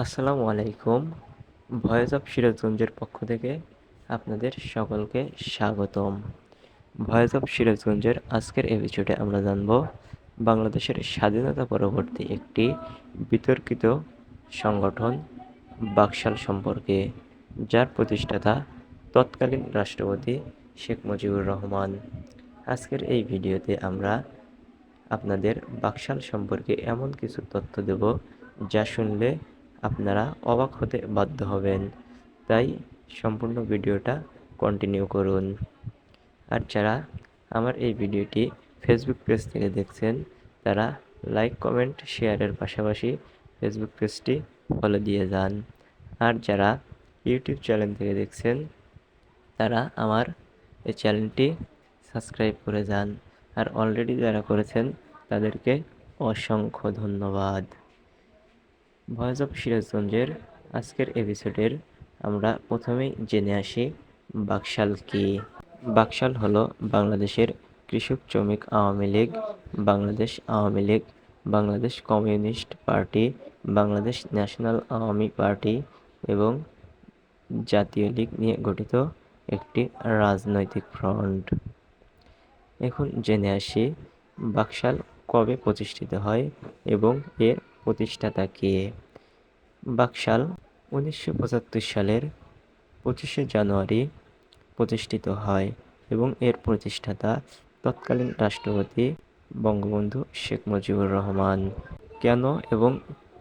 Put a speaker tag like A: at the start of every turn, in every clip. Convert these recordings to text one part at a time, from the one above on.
A: আসসালামু আলাইকুম। Voice of সিরাজগঞ্জের পক্ষ থেকে আপনাদের সকলকে স্বাগতম। ভয়েস অফ সিরাজগঞ্জের আজকের এপিসোডে আমরা জানব বাংলাদেশের স্বাধীনতা পরবর্তী একটি বিতর্কিত সংগঠন বাকশাল সম্পর্কে, যার প্রতিষ্ঠাতা তৎকালীন রাষ্ট্রপতি শেখ মুজিবুর রহমান। আজকের এই ভিডিওতে আমরা আপনাদের বাকশাল সম্পর্কে এমন কিছু তথ্য দেব যা শুনলে আপনারা অবাক হতে বাধ্য হবেন। তাই সম্পূর্ণ ভিডিওটা কন্টিনিউ করুন। আর যারা আমার এই ভিডিওটি ফেসবুক পেজ থেকে দেখছেন, তারা লাইক কমেন্ট শেয়ারের পাশাপাশি ফেসবুক পেজটি ফলো দিয়ে যান। আর যারা ইউটিউব চ্যানেল থেকে দেখছেন, তারা আমার এই চ্যানেলটি সাবস্ক্রাইব করে যান। আর অলরেডি যারা করেছেন, তাদেরকে অসংখ্য ধন্যবাদ। ভয়েস অফ সিরাজগঞ্জের আজকের এপিসোডের আমরা প্রথমেই জেনে আসি বাকশাল কি। বাকশাল হলো বাংলাদেশের কৃষক শ্রমিক Awami League, Bangladesh Awami League, Bangladesh communist party, Bangladesh national Awami party এবং জাতীয় লীগ নিয়ে গঠিত একটি রাজনৈতিক ফ্রন্ট। এখন জেনে আসি বাকশাল কবে প্রতিষ্ঠিত হয় এবং এর প্রতিষ্ঠাতা কে বাকশাল উনিশশো পঁচাত্তর সালের পঁচিশে জানুয়ারি প্রতিষ্ঠিত হয় এবং এর প্রতিষ্ঠাতা তৎকালীন রাষ্ট্রপতি বঙ্গবন্ধু শেখ মুজিবুর রহমান। কেন এবং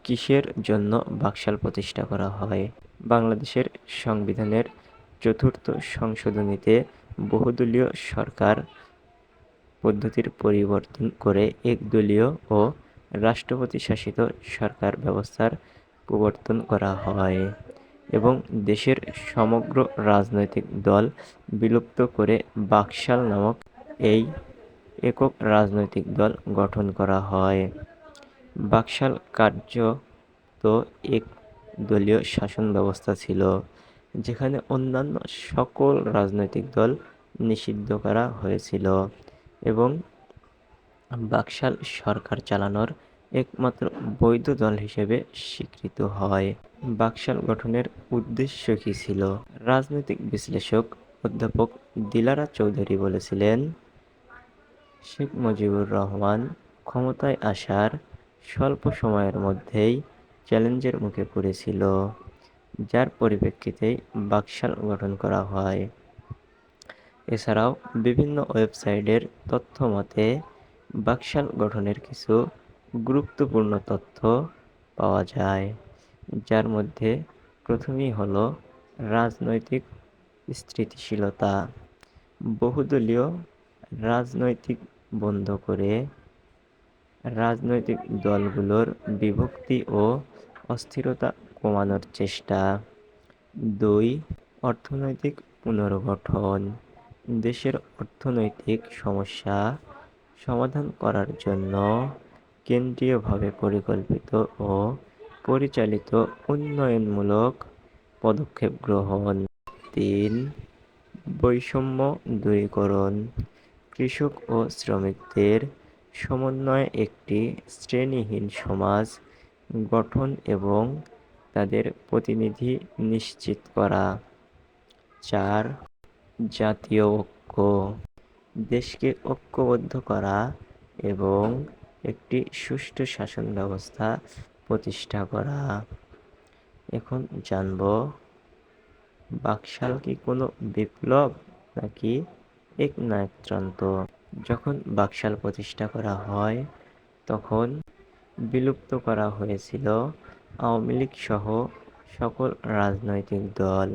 A: কিসের জন্য বাকশাল প্রতিষ্ঠা করা হয়? বাংলাদেশের সংবিধানের চতুর্থ সংশোধনীতে বহুদলীয় সরকার পদ্ধতির পরিবর্তন করে একদলীয় ও রাষ্ট্রপতি শাসিত সরকার ব্যবস্থার প্রবর্তন করা হয় এবং দেশের সমগ্র রাজনৈতিক দল বিলুপ্ত করে বাকশাল নামক এই একক রাজনৈতিক দল গঠন করা হয়। বাকশাল কার্য তো এক দলীয় শাসন ব্যবস্থা ছিল, যেখানে অন্যান্য সকল রাজনৈতিক দল নিষিদ্ধ করা হয়েছিল এবং বাকশাল সরকার চালানোর একমাত্র বৈধ দল হিসেবে স্বীকৃত হয়। বাকশাল গঠনের উদ্দেশ্য কী ছিল? রাজনৈতিক বিশ্লেষক অধ্যাপক দিলারা চৌধুরী বলেছিলেন, শেখ মুজিবুর রহমান ক্ষমতায় আসার স্বল্প সময়ের মধ্যেই চ্যালেঞ্জের মুখে পড়েছিল, যার পরিপ্রেক্ষিতে বাকশাল গঠন করা হয়। এছাড়াও বিভিন্ন ওয়েবসাইটের তথ্য মতে বাকশাল গঠনের কিছু গুরুত্বপূর্ণ তথ্য পাওয়া যায়, যার মধ্যে প্রথমেই হল রাজনৈতিক স্থিতিশীলতা। বহুদলীয় রাজনৈতিক বন্ধ করে রাজনৈতিক দলগুলোর বিভক্তি ও অস্থিরতা কমানোর চেষ্টা। দুই, অর্থনৈতিক পুনর্গঠন। দেশের অর্থনৈতিক সমস্যা সমাধান করার জন্য কেন্দ্রীয়ভাবে পরিকল্পিত ও পরিচালিত উন্নয়নমূলক পদক্ষেপ গ্রহণ। তিন, বৈষম্য দূরীকরণ। কৃষক ও শ্রমিকদের সমন্বয়ে একটি শ্রেণীহীন সমাজ গঠন এবং তাদের প্রতিনিধি নিশ্চিত করা। চার, জাতীয় ঐক্য। দেশকে ঐক্যবদ্ধ করা এবং একটি সুষ্ঠু শাসন ব্যবস্থা প্রতিষ্ঠা করা। এখন জানব, বাকশাল কি কোনো বিপ্লব নাকি এক নায়কতন্ত্র? যখন বাকশাল প্রতিষ্ঠা করা হয়, তখন বিলুপ্ত করা হয়েছিল আওয়ামী লীগ সহ সকল রাজনৈতিক দল।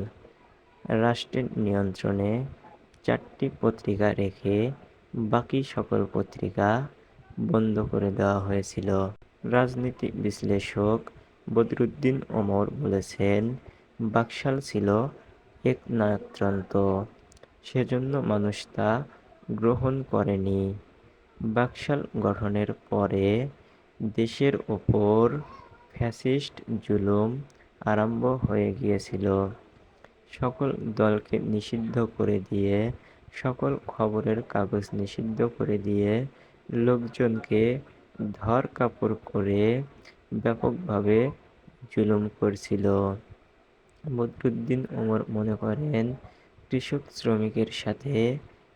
A: রাষ্ট্রের নিয়ন্ত্রণে চারটি পত্রিকা রেখে বাকি সকল পত্রিকা বন্ধ করে দেওয়া হয়েছিল। রাজনীতি বিশ্লেষক বদরুদ্দিন ওমর বলেছেন, বাকশাল ছিল এক নায়কতন্ত্র, সেজন্য মানুষ তা গ্রহণ করেনি। বাকশাল গঠনের পরে দেশের ওপর ফ্যাসিস্ট জুলুম আরম্ভ হয়ে গিয়েছিল। সকল দলকে নিষিদ্ধ করে দিয়ে, সকল খবরের কাগজ নিষিদ্ধ করে দিয়ে লোকজনকে ধর কাপড় করে ব্যাপকভাবে জুলুম করছিল। বদরুদ্দিন ওমর মনে করেন, কৃষক শ্রমিকের সাথে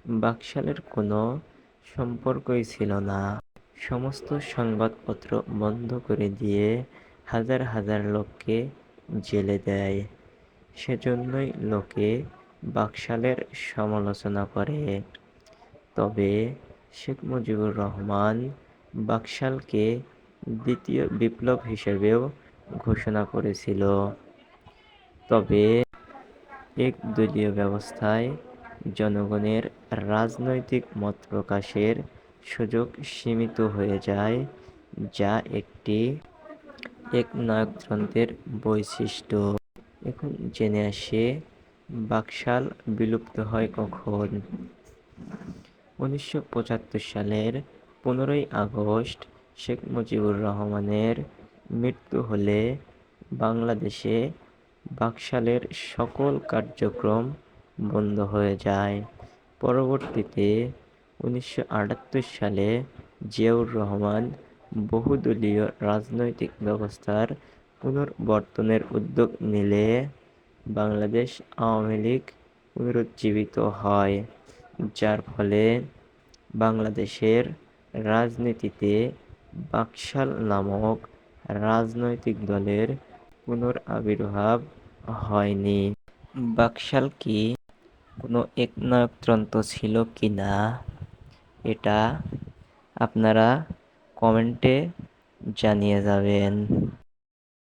A: বাকশালের কোনো সম্পর্কই ছিল না। সমস্ত সংবাদপত্র বন্ধ করে দিয়ে হাজার হাজার লোককে জেলে দেয়। সেজন্যই লোকে বাকশালের সমালোচনা করে। তবে শেখ মুজিবুর রহমান বাকশালকে দ্বিতীয় বিপ্লব হিসেবেও ঘোষণা করেছিল। তবে এক দলীয় ব্যবস্থায় জনগণের রাজনৈতিক মত প্রকাশের সুযোগ সীমিত হয়ে যায়, যা একটি একনায়কতন্ত্রের বৈশিষ্ট্য। এখন জেনে আসে, বাকশাল বিলুপ্ত হয় কখন? উনিশশো পঁচাত্তর সালের পনেরোই আগস্ট শেখ মুজিবুর রহমানের মৃত্যু হলে বাংলাদেশে বাকশালের সকল কার্যক্রম বন্ধ হয়ে যায়। পরবর্তীতে উনিশশো আটাত্তর সালে জিয়াউর রহমান বহুদলীয় রাজনৈতিক ব্যবস্থার পুনর্বর্তনের উদ্যোগ নিলে বাংলাদেশ আওয়ামী লীগ পুনরুজ্জীবিত হয়। যার ফলে বাংলাদেশের রাজনীতিতে বাকশাল নামক রাজনৈতিক দলের পুনরাবির্ভাব হয়নি। বাকশাল কি কোনো একনায়কতন্ত্র ছিল কি না? এটা আপনারা কমেন্টে জানিয়ে যাবেন।